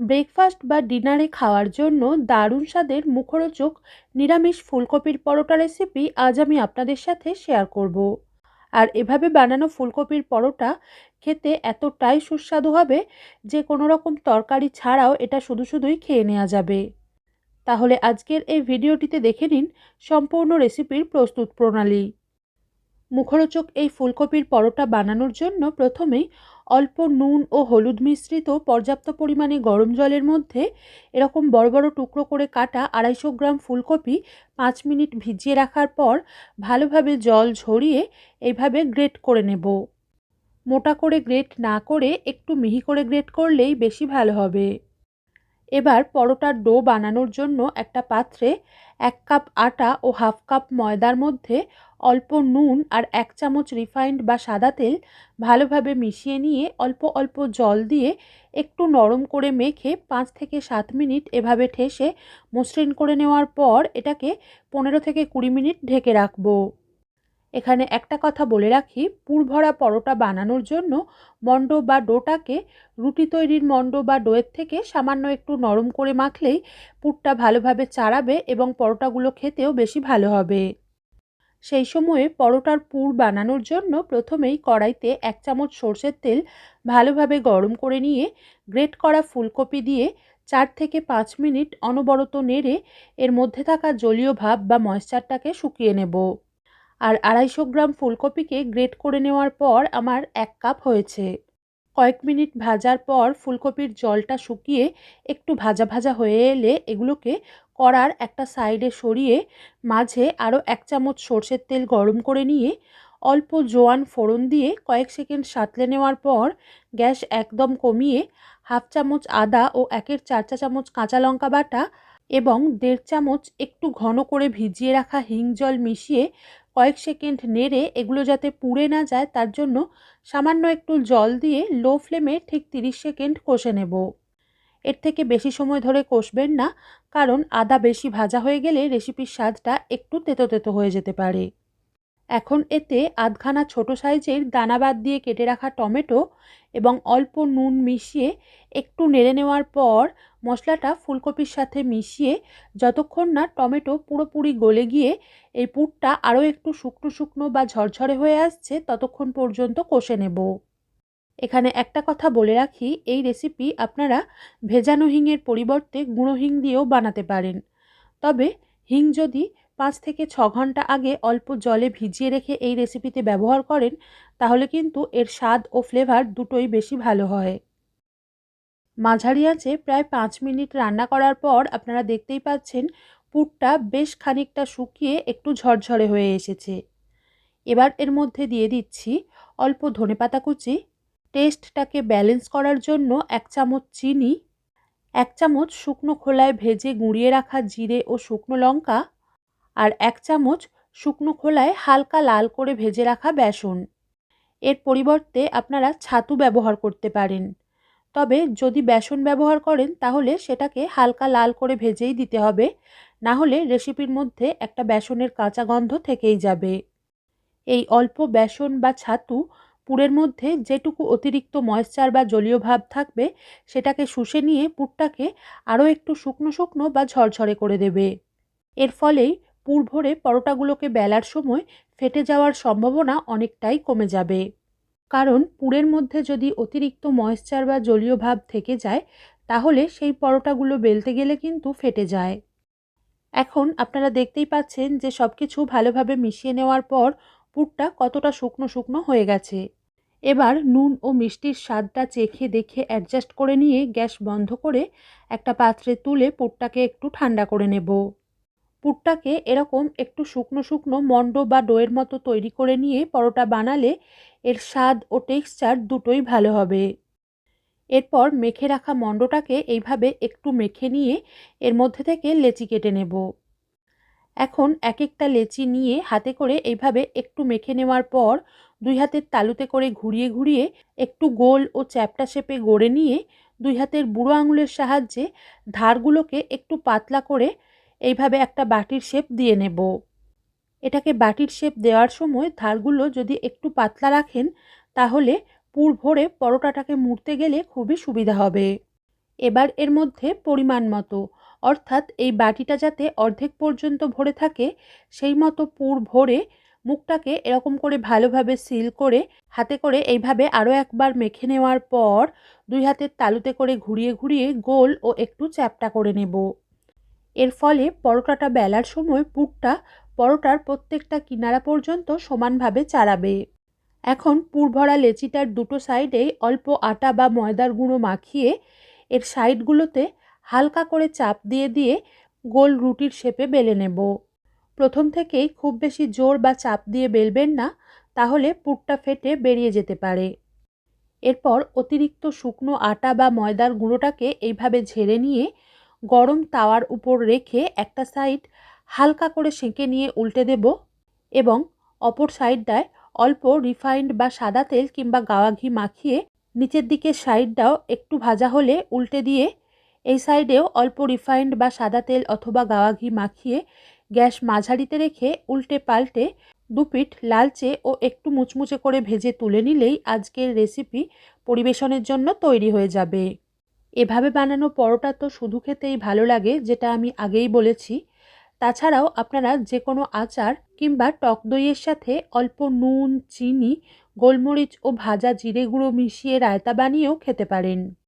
Breakfast বা ডিনারে খাওয়ার জন্য দারুণ স্বাদের মুখরোচক নিরামিষ ফুলকপির পরোটা রেসিপি আজ আমি আপনাদের সাথে শেয়ার করব। আর এভাবে বানানো ফুলকপির পরোটা খেতে এতটাই সুস্বাদু হবে যে কোনো রকম তরকারি ছাড়াও এটা শুধু শুধুই খেয়ে নেওয়া যাবে তাহলে আজকের এই ভিডিওটিতে দেখে নিন সম্পূর্ণ রেসিপির প্রস্তুত প্রণালী মুখরোচক এই ফুলকপির পরোটা বানানোর জন্য প্রথমেই অল্প নুন ও হলুদ মিশ্রিত পর্যাপ্ত পরিমাণে গরম জলের মধ্যে এরকম বড় বড় টুকরো করে কাটা আড়াইশো গ্রাম ফুলকপি পাঁচ মিনিট ভিজিয়ে রাখার পর ভালোভাবে জল ঝরিয়ে এইভাবে গ্রেট করে নেব। মোটা করে গ্রেট না করে একটু মিহি করে গ্রেট করলেই বেশি ভালো হবে। এবার পরোটার ডো বানানোর জন্য একটা পাত্রে এক কাপ আটা ও হাফ কাপ ময়দার মধ্যে অল্প নুন আর এক চামচ রিফাইন্ড বা সাদা তেল ভালোভাবে মিশিয়ে নিয়ে অল্প অল্প জল দিয়ে একটু নরম করে মেখে পাঁচ থেকে সাত মিনিট এভাবে ঠেসে মসৃণ করে নেওয়ার পর এটাকে পনেরো থেকে কুড়ি মিনিট ঢেকে রাখব। এখানে একটা কথা বলে রাখি, পুরভরা পরোটা বানানোর জন্য মণ্ড বা ডোটাকে, রুটি তৈরির মণ্ড বা ডোয়ের থেকে সামান্য একটু নরম করে মাখলেই পুরটা ভালোভাবে চাড়াবে এবং পরোটাগুলো খেতেও বেশি ভালো হবে। সেই সময়ে পরোটার পুর বানানোর জন্য প্রথমেই কড়াইতে এক চামচ সর্ষের তেল ভালোভাবে গরম করে নিয়ে, গ্রেট করা ফুলকপি দিয়ে চার থেকে পাঁচ মিনিট অনবরত নেড়ে, এর মধ্যে থাকা জলীয় ভাব বা ময়েশ্চারটাকে শুকিয়ে নেব। আর আড়াইশো গ্রাম ফুলকপিকে গ্রেট করে নেওয়ার পর আমার এক কাপ হয়েছে। কয়েক মিনিট ভাজার পর ফুলকপির জলটা শুকিয়ে একটু ভাজা ভাজা হয়ে এলে এগুলোকে কড়ার একটা সাইডে সরিয়ে মাঝে আরও এক চামচ সর্ষের তেল গরম করে নিয়ে অল্প জোয়ান ফোড়ন দিয়ে কয়েক সেকেন্ড সাঁতলে নেওয়ার পর গ্যাস একদম কমিয়ে হাফ চামচ আদা ও একের চার চা চামচ কাঁচা লঙ্কা বাটা এবং দেড় চামচ একটু ঘন করে ভিজিয়ে রাখা হিং জল মিশিয়ে কয়েক সেকেন্ড নেড়ে এগুলো যাতে পুড়ে না যায়, তার জন্য সামান্য একটু জল দিয়ে লো ফ্লেমে ঠিক তিরিশ সেকেন্ড কষে নেব। এর থেকে বেশি সময় ধরে কষবেন না, কারণ আদা বেশি ভাজা হয়ে গেলে রেসিপির স্বাদটা একটু তেতো তেতো হয়ে যেতে পারে। এখন এতে আধখানা ছোট সাইজের দানাবাদ দিয়ে কেটে রাখা টমেটো এবং অল্প নুন মিশিয়ে একটু নেড়ে নেওয়ার পর মশলাটা ফুলকপির সাথে মিশিয়ে যতক্ষণ না টমেটো পুরোপুরি গলে গিয়ে এই পুরটা আরও একটু শুকনো শুকনো বা ঝরঝরে হয়ে আসছে, ততক্ষণ পর্যন্ত কষে নেব। এখানে একটা কথা বলে রাখি, এই রেসিপি আপনারা ভেজানো হিংয়ের পরিবর্তে গুঁড়ো হিং দিয়েও বানাতে পারেন। তবে হিং যদি পাঁচ থেকে ছ ঘণ্টা আগে অল্প জলে ভিজিয়ে রেখে এই রেসিপিতে ব্যবহার করেন, তাহলে কিন্তু এর স্বাদ ও ফ্লেভার দুটোই বেশি ভালো হয়। মাঝারি আঁচে প্রায় পাঁচ মিনিট রান্না করার পর আপনারা দেখতেই পাচ্ছেন পুরটা বেশ খানিকটা শুকিয়ে একটু ঝরঝরে হয়ে এসেছে। এবার এর মধ্যে দিয়ে দিচ্ছি অল্প ধনেপাতা কুচি টেস্টটাকে ব্যালেন্স করার জন্য এক চামচ চিনি, এক চামচ শুকনো খোলায় ভেজে গুঁড়িয়ে রাখা জিরে ও শুকনো লঙ্কা আর এক চামচ শুকনো খোলায় হালকা লাল করে ভেজে রাখা বেসন। এর পরিবর্তে আপনারা ছাতু ব্যবহার করতে পারেন। তবে যদি বেসন ব্যবহার করেন, তাহলে সেটাকে হালকা লাল করে ভেজেই দিতে হবে। না হলে রেসিপির মধ্যে একটা বেসনের কাঁচা গন্ধ থেকেই যাবে। এই অল্প বেসন বা ছাতু পুরের মধ্যে যেটুকু অতিরিক্ত ময়েশ্চার বা জলীয় ভাব থাকবে, সেটাকে শুষে নিয়ে পুরটাকে আরও একটু শুকনো শুকনো বা ঝরঝরে করে দেবে। এর ফলেই পুর ভরে পরোটাগুলোকে বেলার সময় ফেটে যাওয়ার সম্ভাবনা অনেকটাই কমে যাবে। কারণ পুরের মধ্যে যদি অতিরিক্ত ময়েশ্চার বা জলীয় ভাব থেকে যায়, তাহলে সেই পরোটাগুলো বেলতে গেলে কিন্তু ফেটে যায়। এখন আপনারা দেখতেই পাচ্ছেন যে সব কিছু ভালোভাবে মিশিয়ে নেওয়ার পর পুরটা কতটা শুকনো শুকনো হয়ে গেছে। এবার নুন ও মিষ্টির স্বাদটা চেখে দেখে অ্যাডজাস্ট করে নিয়ে গ্যাস বন্ধ করে একটা পাত্রে তুলে পুরটাকে একটু ঠান্ডা করে নেব। পুরটাকে এরকম একটু শুকনো শুকনো মণ্ড বা ডোয়ের মতো তৈরি করে নিয়ে পরোটা বানালে এর স্বাদ ও টেক্সচার দুটোই ভালো হবে। এরপর মেখে রাখা মণ্ডটাকে এইভাবে একটু মেখে নিয়ে এর মধ্যে থেকে লেচি কেটে নেব। এখন এক একটা লেচি নিয়ে হাতে করে এইভাবে একটু মেখে নেওয়ার পর দুই হাতের তালুতে করে ঘুরিয়ে ঘুরিয়ে একটু গোল ও চ্যাপটা শেপে গড়ে নিয়ে দুই হাতের বুড়ো আঙুলের সাহায্যে ধারগুলোকে একটু পাতলা করে এইভাবে একটা বাটির শেপ দিয়ে নেব। এটাকে বাটির শেপ দেওয়ার সময় ধারগুলো যদি একটু পাতলা রাখেন, তাহলে পুর ভরে পরোটাটাকে মুড়তে গেলে খুবই সুবিধা হবে। এবার এর মধ্যে পরিমাণ মতো, অর্থাৎ এই বাটিটা যাতে অর্ধেক পর্যন্ত ভরে থাকে, সেই মতো পুর ভরে মুখটাকে এরকম করে ভালোভাবে সিল করে, হাতে করে এইভাবে আরও একবার মেখে নেওয়ার পর দুই হাতের তালুতে করে ঘুরিয়ে ঘুরিয়ে গোল ও একটু চ্যাপটা করে নেব। এর ফলে পরোটাটা বেলার সময় পুরটা পরোটার প্রত্যেকটা কিনারা পর্যন্ত সমানভাবে চাড়াবে। এখন পুর ভরা লেচিটার দুটো সাইডেই অল্প আটা বা ময়দার গুঁড়ো মাখিয়ে এর সাইডগুলোতে হালকা করে চাপ দিয়ে দিয়ে গোল রুটির শেপে বেলে নেব। প্রথম থেকেই খুব বেশি জোর বা চাপ দিয়ে বেলবেন না, তাহলে পুরটা ফেটে বেরিয়ে যেতে পারে। এরপর অতিরিক্ত শুকনো আটা বা ময়দার গুঁড়োটাকে এইভাবে ঝেড়ে নিয়ে গরম তাওয়ার উপর রেখে একটা সাইড হালকা করে সেঁকে নিয়ে উল্টে দেব এবং অপর সাইডটায় অল্প রিফাইন্ড বা সাদা তেল কিংবা গাওয়া ঘি মাখিয়ে নিচের দিকের সাইডটাও একটু ভাজা হলে উল্টে দিয়ে এই সাইডেও অল্প রিফাইন্ড বা সাদা তেল অথবা গাওয়া ঘি মাখিয়ে গ্যাস মাঝারিতে রেখে উল্টে পাল্টে দুপিঠ লালচে ও একটু মুচমুচে করে ভেজে তুলে নিলেই আজকের রেসিপি পরিবেশনের জন্য তৈরি হয়ে যাবে। এভাবে বানানো পরোটা তো শুধু খেতেই ভালো লাগে, যেটা আমি আগেই বলেছি। তাছাড়াও আপনারা যে কোনো আচার কিংবা টক দইয়ের সাথে অল্প নুন, চিনি, গোলমরিচ ও ভাজা জিরে গুঁড়ো মিশিয়ে রায়তা বানিয়েও খেতে পারেন।